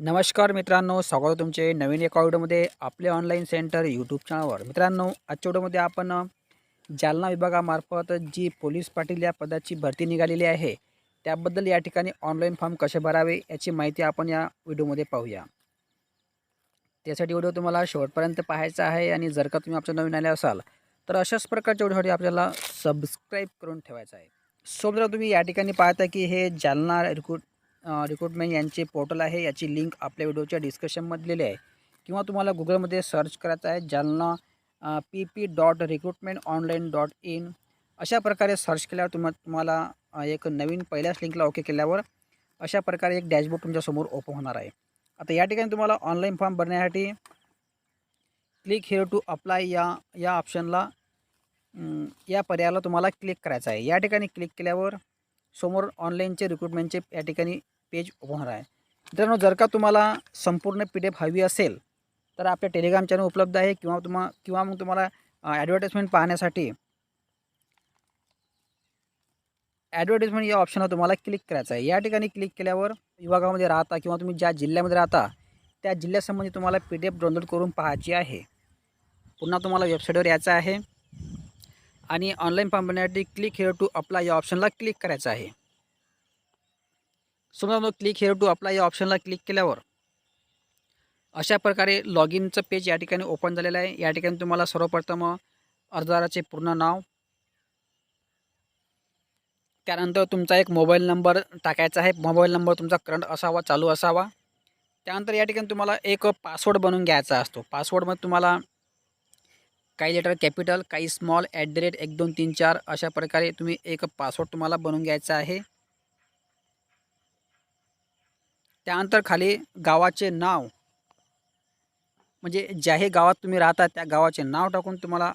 नमस्कार मित्रांनो स्वागत तुमचे नवीन एका व्हिडिओमध्ये आपले ऑनलाईन सेंटर यूट्यूब चॅनलवर मित्रांनो आजच्या व्हिडिओमध्ये आपण जालना विभागामार्फत जी पोलीस पाटील या पदाची भरती निघालेली आहे त्याबद्दल या ठिकाणी ऑनलाईन फॉर्म कसे भरावे याची माहिती आपण या व्हिडिओमध्ये पाहूया. त्यासाठी व्हिडिओ तुम्हाला शेवटपर्यंत पाहायचा आहे आणि जर का तुम्ही आमच्या नवीन आले असाल तर अशाच प्रकारच्या व्हिडिओसाठी आपल्याला सबस्क्राईब करून ठेवायचं आहे. सो तुम्ही या ठिकाणी पाहता की हे जालना रिक्रूट रिक्रुटमेंट यांचे पोर्टल आहे. याची लिंक आपल्या व्हिडिओच्या डिस्क्रिप्शनमध्ये दिलेली आहे. किंवा तुम्हाला गुगलमध्ये सर्च करायचं आहे Jalna P P dot recruitment online dot in अशा प्रकारे सर्च केल्यावर तुम्हा तुम्हाला एक नवीन पहिल्याच लिंकला ओके केल्यावर अशा प्रकारे एक डॅशबोर्ड तुमच्यासमोर ओपन होणार आहे. आता या ठिकाणी तुम्हाला ऑनलाईन फॉर्म भरण्यासाठी क्लिक हिअर टू अप्लाय या या ऑप्शनला या पर्यायाला तुम्हाला क्लिक करायचं आहे. या ठिकाणी क्लिक केल्यावर समोर ऑनलाईनचे रिक्रुटमेंटचे या ठिकाणी पेज ओपन होणार आहे मित्रांनो जर का तुम्हाला संपूर्ण पी डी एफ हवी असेल तर आपल्या टेलिग्राम चॅनल उपलब्ध आहे किंवा तुम्हा किंवा मग तुम्हाला ॲडव्हर्टाईजमेंट पाहण्यासाठी ॲडव्हर्टाईजमेंट या ऑप्शनला तुम्हाला क्लिक करायचं आहे. या ठिकाणी क्लिक केल्यावर विभागामध्ये राहता किंवा तुम्ही ज्या जिल्ह्यामध्ये राहता त्या जिल्ह्यासंबंधी तुम्हाला पी डी एफ डाउनलोड करून पाहायची आहे. पुन्हा तुम्हाला वेबसाईटवर यायचं आहे. आणि online form click here to apply या ऑप्शनला क्लिक करायचं आहे. समजा मग क्लिक हेअर टू अप्लाय या ऑप्शनला क्लिक केल्यावर अशा प्रकारे लॉग इनचं पेज या ठिकाणी ओपन झालेलं आहे. या ठिकाणी तुम्हाला सर्वप्रथम अर्जदाराचे पूर्ण नाव त्यानंतर तुमचा एक मोबाईल नंबर टाकायचा आहे. मोबाईल नंबर तुमचा करंट असावा चालू असावा. त्यानंतर या ठिकाणी तुम्हाला एक पासवर्ड बनवून घ्यायचा असतो. पासवर्डमध्ये तुम्हाला काही लेटर कॅपिटल काही स्मॉल ॲट द रेट एक दोन तीन चार अशा प्रकारे तुम्ही एक पासवर्ड तुम्हाला बनवून घ्यायचा आहे. त्यानंतर खाली गावाचे नाव. म्हणजे ज्याही गावात तुम्ही राहता त्या गावाचे नाव टाकून तुम्हाला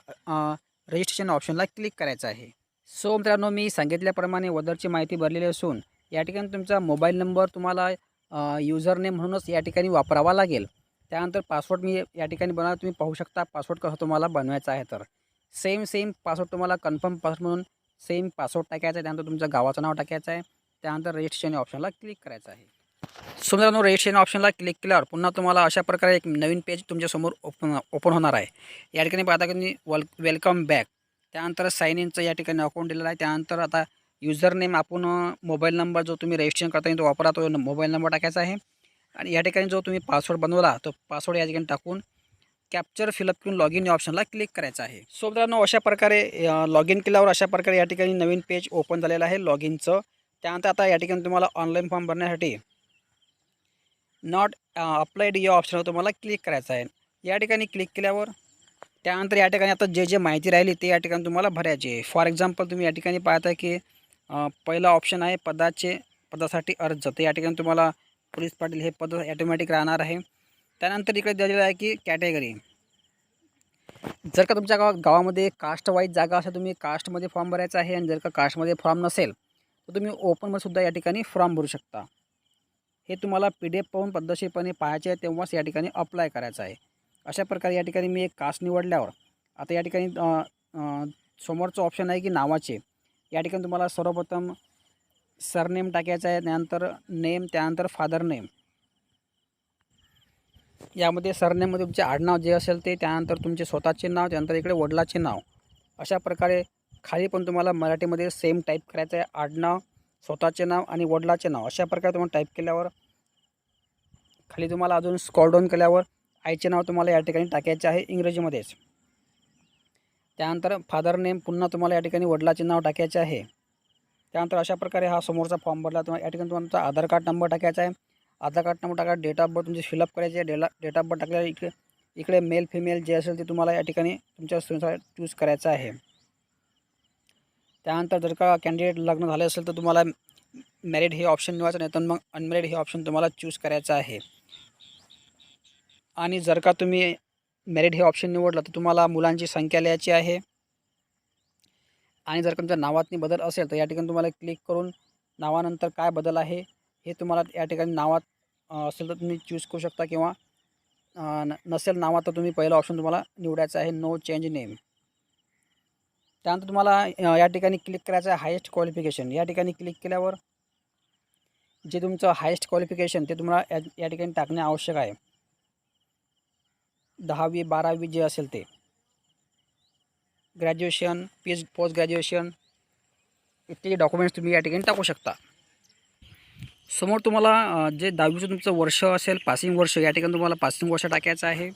रजिस्ट्रेशन ऑप्शनला क्लिक करायचं आहे. सो मित्रांनो मी सांगितल्याप्रमाणे वदरची माहिती भरलेली असून या ठिकाणी तुमचा मोबाईल नंबर तुम्हाला युजरनेम म्हणूनच या ठिकाणी वापरावा लागेल. त्यानंतर पासवर्ड मी या ठिकाणी बनवा तुम्ही पाहू शकता पासवर्ड कसं तुम्हाला बनवायचा आहे तर. सेम सेम पासवर्ड तुम्हाला कन्फर्म पासवर्ड म्हणून सेम पासवर्ड टाकायचा आहे. त्यानंतर तुमचं गावाचं नाव टाकायचं आहे. त्यानंतर रजिस्ट्रेशन ऑप्शनला क्लिक करायचं आहे. सो मित्रांनो रजिस्ट्रेशन ऑप्शनला क्लिक केल्यावर पुन्हा तुम्हाला अशा प्रकारे एक नवीन पेज तुमच्यासमोर ओपन ओपन होणार आहे. या ठिकाणी पाहता की तुम्ही वेल वेलकम बॅक त्यानंतर साईन इनचं या ठिकाणी अकाउंट दिलेलं आहे. त्यानंतर आता युजर नेम आपण मोबाईल नंबर जो तुम्ही रजिस्ट्रेशन करता तो वापरा तो मोबाईल नंबर टाकायचा आहे. आणि या ठिकाणी जो तुम्ही पासवर्ड बनवला तो पासवर्ड या ठिकाणी टाकून कॅप्चर फिलअप करून लॉग इन या ऑप्शनला क्लिक करायचं आहे. सो मित्रांनो अशा प्रकारे लॉग इन केल्यावर अशा प्रकारे या ठिकाणी नवीन पेज ओपन झालेलं आहे लॉग इनचं त्यानंतर आता या ठिकाणी तुम्हाला ऑनलाईन फॉर्म भरण्यासाठी नॉट अप्लाइड uh, या ऑप्शनवर तुम्हाला क्लिक करायचं आहे. या ठिकाणी क्लिक केल्यावर त्यानंतर या ठिकाणी आता जे जे माहिती राहिली ते या ठिकाणी तुम्हाला भरायची आहे. फॉर एक्झाम्पल तुम्ही या ठिकाणी पाहता की uh, पहिला ऑप्शन आहे पदाचे पदासाठी अर्ज. तर या ठिकाणी तुम्हाला पोलीस पाटील हे पद ॲटोमॅटिक राहणार आहे. त्यानंतर इकडे दिलेलं आहे की कॅटेगरी जर का तुमच्या गावा गावामध्ये कास्ट वाईज जागा असेल तुम्ही कास्टमध्ये फॉर्म भरायचा आहे. आणि जर का कास्टमध्ये फॉर्म नसेल तर तुम्ही ओपनमध्ये सुद्धा या ठिकाणी फॉर्म भरू शकता. हे तुम्हाला पी डी एफ पाहून पद्धतशीरपणे पाहायचे आहे तेव्हाच या ठिकाणी अप्लाय करायचं आहे. अशा प्रकारे या ठिकाणी मी एक कास्ट निवडल्यावर आता या ठिकाणी समोरचं ऑप्शन आहे की नावाचे. या ठिकाणी तुम्हाला सर्वप्रथम सरनेम टाकायचा आहे त्यानंतर नेम त्यानंतर फादर नेम यामध्ये सरनेममध्ये तुमचे आडनाव जे असेल ते त्यानंतर तुमचे स्वतःचे नाव त्यानंतर इकडे वडिलाचे नाव. अशा प्रकारे खाली पण तुम्हाला मराठीमध्ये सेम टाईप करायचं आहे आडनाव स्वतःचे नाव आणि वडिलाचे नाव अशा प्रकारे तुम्हाला टाईप केल्यावर खाली तुम्हाला अजून स्कॉल डाऊन केल्यावर आईचे नाव तुम्हाला या ठिकाणी टाकायचे आहे इंग्रजीमध्येच. त्यानंतर फादर नेम पुन्हा तुम्हाला या ठिकाणी वडिलाचे नाव टाकायचे आहे. त्यानंतर अशा प्रकारे हा समोरचा फॉर्म भरला. तुम्हाला या ठिकाणी तुम्हाला तुमचा आधार कार्ड नंबर टाकायचा आहे. आधार कार्ड नंबर टाका डेट ऑफ बर्थ तुमचे फिलअप करायचे आहे. डेला डेट ऑफ बर्थ टाकल्यावर इकडे इकडे मेल फिमेल जे असेल ते तुम्हाला या ठिकाणी तुमच्या चूज करायचं आहे. त्यानंतर जर का कॅन्डिडेट लग्न झाले असेल तर तुम्हाला मॅरिड हे ऑप्शन निवायचं नाही तर मग अनमॅरिड हे ऑप्शन तुम्हाला चूज करायचं आहे. आणि जर का तुम्ही मॅरिड हे ऑप्शन निवडलं तर तुम्हाला मुलांची संख्या लिहायची आहे. आणि जर का तुमच्या नावातनी बदल असेल तर या ठिकाणी तुम्हाला क्लिक करून नावानंतर काय बदल आहे हे तुम्हाला या ठिकाणी नावात असेल तर तुम्ही चूज करू शकता किंवा न नसेल नावात तर तुम्ही पहिलं ऑप्शन तुम्हाला निवडायचं आहे नो चेंज नेम त्यानंतर तुम्हाला या ठिकाणी क्लिक करायचं आहे हायेस्ट क्वालिफिकेशन या ठिकाणी क्लिक केल्यावर जे तुमचं हायेस्ट क्वालिफिकेशन ते तुम्हाला या या ठिकाणी टाकणे आवश्यक आहे. दहावी बारावी जे असेल ते. Graduation P H post graduation इत्यादी डॉक्युमेंट्स तुम्ही या ठिकाणी टाकू शकता. समोर तुम्हाला जे दहावीचं तुमचं वर्ष असेल पासिंग वर्ष या ठिकाणी तुम्हाला पासिंग वर्ष टाकायचं आहे.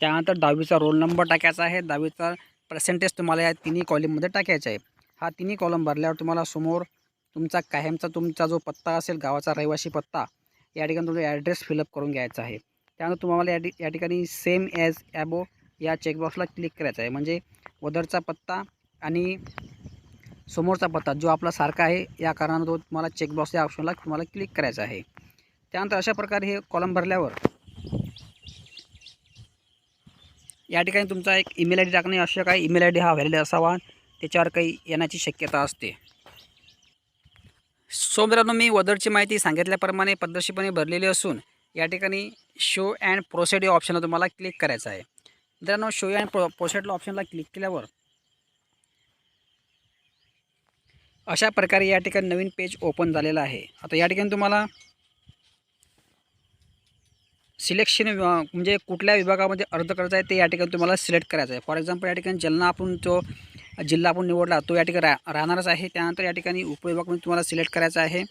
त्यानंतर दहावीचा रोल नंबर टाकायचा आहे. दहावीचा पर्सेंटेज तुम्हाला या तिन्ही कॉलममध्ये टाकायचा आहे. हा तिन्ही कॉलम भरल्यावर तुम्हाला समोर तुमचा कायमचा तुमचा जो पत्ता असेल गावाचा रहिवासी पत्ता या ठिकाणी तुमचा ॲड्रेस फिलअप करून घ्यायचा आहे. त्यानंतर तुम्हाला या या ठिकाणी सेम ॲज ॲबो या चेकबॉक्सला क्लिक करायचा आहे. म्हणजे वदरचा पत्ता आणि समोरचा पत्ता जो आपला सारखा आहे या कारणानं तो तुम्हाला चेकबॉक्स या ऑप्शनला तुम्हाला क्लिक करायचा आहे. त्यानंतर अशा प्रकारे हे कॉलम भरल्यावर या ठिकाणी तुमचा एक ईमेल आय डी टाकणे आवश्यक आहे. ईमेल आय डी हा व्हॅलिड असावा. त्याच्यावर काही येण्याची शक्यता असते. सो मित्रांनो मी वदरची माहिती सांगितल्याप्रमाणे पद्धतशीरपणे भरलेली असून या ठिकाणी शो अँड प्रोसेड या ऑप्शनला तुम्हाला क्लिक करायचं आहे. मित्रांनो शो अँड प्रो प्रोसेडला ऑप्शनला क्लिक केल्यावर अशा प्रकारे या ठिकाणी नवीन पेज ओपन झालेलं आहे. आता या ठिकाणी तुम्हाला सिलेक्शन विभाग म्हणजे कुठल्या विभागामध्ये अर्ज करायचा आहे ते या ठिकाणी तुम्हाला सिलेक्ट करायचं आहे. फॉर एक्झाम्पल या ठिकाणी ज्यांना आपण जो जिल्हा आपण निवडला तो या ठिकाणी रा राहणारच आहे. त्यानंतर या ठिकाणी उपविभागामध्ये तुम्हाला सिलेक्ट करायचं आहे.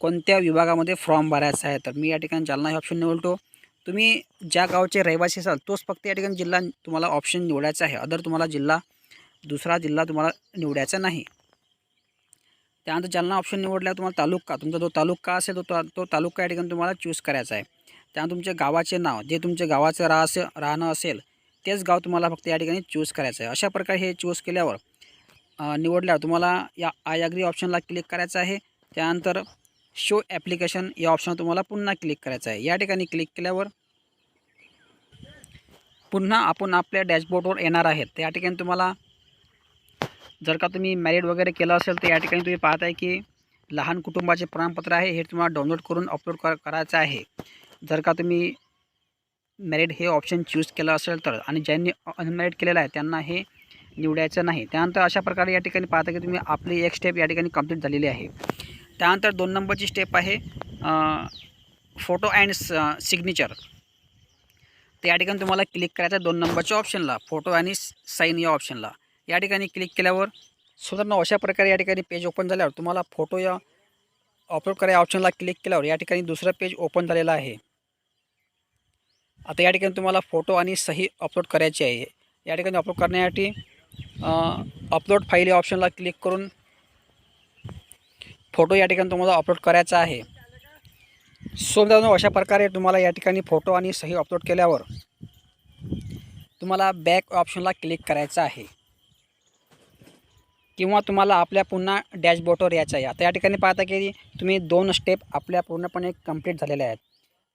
कोणत्या विभागामध्ये फॉर्म भरायचा आहे? तर मी या ठिकाणी जालना हे ऑप्शन निवडतो. तुम्ही ज्या गावचे रहिवासी असाल तोच फक्त या ठिकाणी जिल्हा तुम्हाला ऑप्शन निवडायचा आहे. अदर तुम्हाला जिल्हा दुसरा जिल्हा तुम्हाला निवडायचा नाही. त्यानंतर जालना ऑप्शन निवडल्यावर तुम्हाला तालुका तुमचा जो तालुका असेल तो तो तालुका या ठिकाणी तुम्हाला चूज करायचा आहे. त्यानंतर तुमच्या गावाचे नाव जे तुमच्या गावाचं राहस्य राहणं असेल तेच गाव तुम्हाला फक्त या ठिकाणी चूज करायचं आहे. अशा प्रकारे हे चूज केल्यावर निवडल्यावर तुम्हाला या आय अग्री ऑप्शनला क्लिक करायचं आहे. त्यानंतर शो ॲप्लिकेशन या ऑप्शनवर तुम्हाला पुन्हा क्लिक करायचं आहे. या ठिकाणी क्लिक केल्यावर पुन्हा आपण आपल्या डॅशबोर्डवर येणार आहेत. त्या ठिकाणी तुम्हाला जर का तुम्ही मॅरिड वगैरे केलं असेल तर या ठिकाणी तुम्ही पाहताय की लहान कुटुंबाचे प्रमाणपत्र आहे. हे तुम्हाला डाउनलोड करून अपलोड कर करायचं आहे. जर का तुम्ही मॅरिड हे ऑप्शन चूज केलं असेल तर आणि ज्यांनी अनमॅरिड केलेलं आहे त्यांना हे निवडायचं नाही. त्यानंतर अशा प्रकारे या ठिकाणी पाहता की तुम्ही आपली एक स्टेप या ठिकाणी कंप्लीट झालेली आहे. त्यानंतर दोन नंबरची स्टेप आहे फोटो अँड सिग्नेचर तर या ठिकाणी तुम्हाला क्लिक करायचं आहे दोन नंबरच्या ऑप्शनला फोटो आणि साईन या ऑप्शनला या ठिकाणी क्लिक केल्यावर सुधारणा अशा प्रकारे या ठिकाणी पेज ओपन झाल्यावर तुम्हाला फोटो या अपलोड करा या ऑप्शनला क्लिक केल्यावर या ठिकाणी दुसरं पेज ओपन झालेलं आहे. आता या ठिकाणी तुम्हाला फोटो आणि सही अपलोड करायची आहे. या ठिकाणी अपलोड करण्यासाठी अपलोड फाईल या ऑप्शनला क्लिक करून फोटो या ठिकाणी तुम्हाला अपलोड करायचा आहे. सो मित्रांनो अशा प्रकारे तुम्हाला या ठिकाणी फोटो आणि सही अपलोड केल्यावर तुम्हाला बॅक ऑप्शनला क्लिक करायचं आहे. किंवा तुम्हाला आपल्या पुन्हा डॅशबोर्डवर यायचं आहे. आता या ठिकाणी पाहता की तुम्ही दोन स्टेप आपल्या पूर्णपणे कंप्लीट झालेल्या आहेत.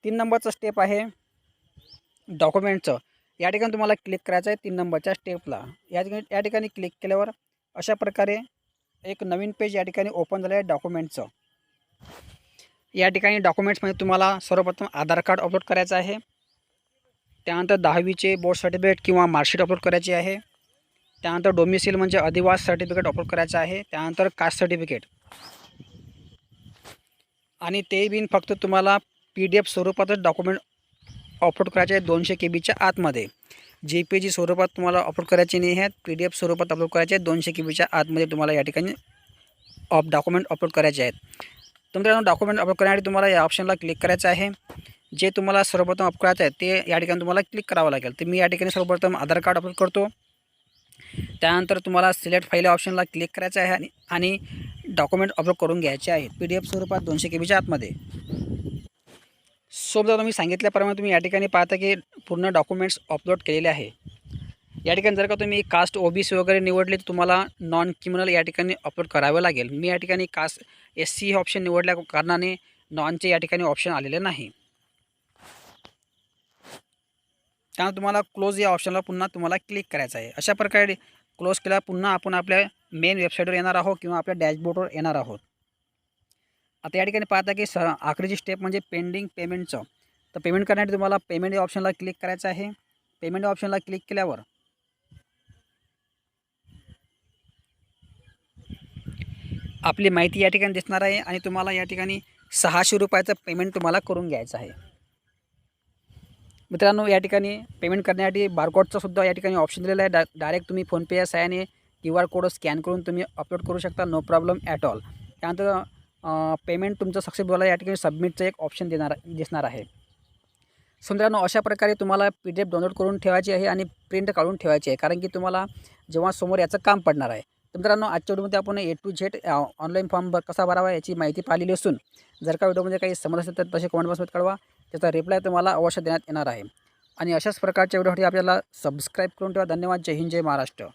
तीन नंबरचं स्टेप आहे डॉक्युमेंटचं या ठिकाणी तुम्हाला क्लिक करायचं आहे तीन नंबरच्या स्टेपला या ठिकाणी या ठिकाणी क्लिक केल्यावर अशा प्रकारे एक नवीन पेज या ठिकाणी ओपन झालं आहे डॉक्युमेंटचं. या ठिकाणी डॉक्युमेंट्समध्ये तुम्हाला सर्वप्रथम आधार कार्ड अपलोड करायचं आहे. त्यानंतर दहावीचे बोर्ड सर्टिफिकेट किंवा मार्कशीट अपलोड करायची आहे. त्यानंतर डोमिसिल म्हणजे अधिवास सर्टिफिकेट अपलोड करायचं आहे. त्यानंतर कास्ट सर्टिफिकेट आणि ते बिन फक्त तुम्हाला पी डी एफ स्वरूपातच डॉक्युमेंट अपलोड करायचे आहे दोनशे के बीच्या आतमध्ये. जे पी जी स्वरूपात तुम्हाला अपलोड करायचे नाही आहेत. पी डी एफ स्वरूपात अपलोड करायचे आहेत. दोनशे के बीच्या आतमध्ये तुम्हाला या ठिकाणी ऑप डॉक्युमेंट अपलोड करायचे आहेत. तर मित्रांनो डॉक्युमेंट अपलोड करण्यासाठी तुम्हाला या ऑप्शनला क्लिक करायचं आहे. जे तुम्हाला सर्वप्रथम अपलोड करायचं आहे ते या ठिकाणी तुम्हाला क्लिक करावं लागेल. तर मी या ठिकाणी सर्वप्रथम आधार कार्ड अपलोड करतो. त्यानंतर तुम्हाला सिलेक्ट फाईल ऑप्शनला क्लिक करायचं आहे आणि डॉक्युमेंट अपलोड करून घ्यायचे आहे. पी डी एफ स्वरूपात दोनशे के बीच्या आतमध्ये. सोबत तुम्ही सांगितल्याप्रमाणे तुम्ही या ठिकाणी पाहता की पूर्ण डॉक्युमेंट्स अपलोड केलेले आहे. या ठिकाणी जर का तुम्ही कास्ट ओ बी सी वगैरे निवडले तर तुम्हाला नॉन क्रिमिनल या ठिकाणी अपलोड करावं लागेल. मी या ठिकाणी कास्ट एस सी हे ऑप्शन निवडल्या कारणाने नॉनचे या ठिकाणी ऑप्शन आलेले नाही. त्यामुळे तुम्हाला क्लोज या ऑप्शनला पुन्हा तुम्हाला क्लिक करायचं आहे. अशा प्रकारे क्लोज केल्यावर पुन्हा आपण आपल्या मेन वेबसाईटवर येणार आहोत किंवा आपल्या डॅशबोर्डवर येणार आहोत. आता या ठिकाणी पाहता की स आखरीची स्टेप म्हणजे पेंडिंग पेमेंटचं तर पेमेंट करण्यासाठी तुम्हाला पेमेंट या ऑप्शनला क्लिक करायचं आहे. पेमेंट या ऑप्शनला क्लिक केल्यावर आपली माहिती या ठिकाणी दिसणार आहे आणि तुम्हाला या ठिकाणी सहाशे रुपयाचं पेमेंट तुम्हाला करून घ्यायचं आहे. मित्रांनो या ठिकाणी पेमेंट करण्यासाठी बारकोडचा सुद्धा या ठिकाणी ऑप्शन दिलेला आहे. डा डायरेक्ट तुम्ही फोनपे या सहाय्याने क्यू आर कोड स्कॅन करून तुम्ही अपलोड करू शकता. नो प्रॉब्लेम ॲट ऑल त्यानंतर पेमेंट तुमचं सक्सेसफुल आहे या ठिकाणी सबमिटचं एक ऑप्शन देणार दिसणार आहे. सो मित्रांनो अशा प्रकारे तुम्हाला पी डी एफ डाउनलोड करून ठेवायची आहे आणि प्रिंट काढून ठेवायची आहे. कारण की तुम्हाला जेव्हा समोर याचं काम पडणार आहे. तर मित्रांनो आजच्या व्हिडिओमध्ये आपण A to Z online form ब कसा भरावा याची माहिती पाहिलेली असून जर का व्हिडिओमध्ये काही समज असेल तर तसे कमेंट बॉक्समध्ये कळवा. त्याचा रिप्लाय तुम्हाला अवश्य देण्यात येणार आहे. आणि अशाच प्रकारच्या व्हिडिओसाठी आपल्याला सबस्क्राईब करून ठेवा. धन्यवाद. जय हिंद. जय महाराष्ट्र.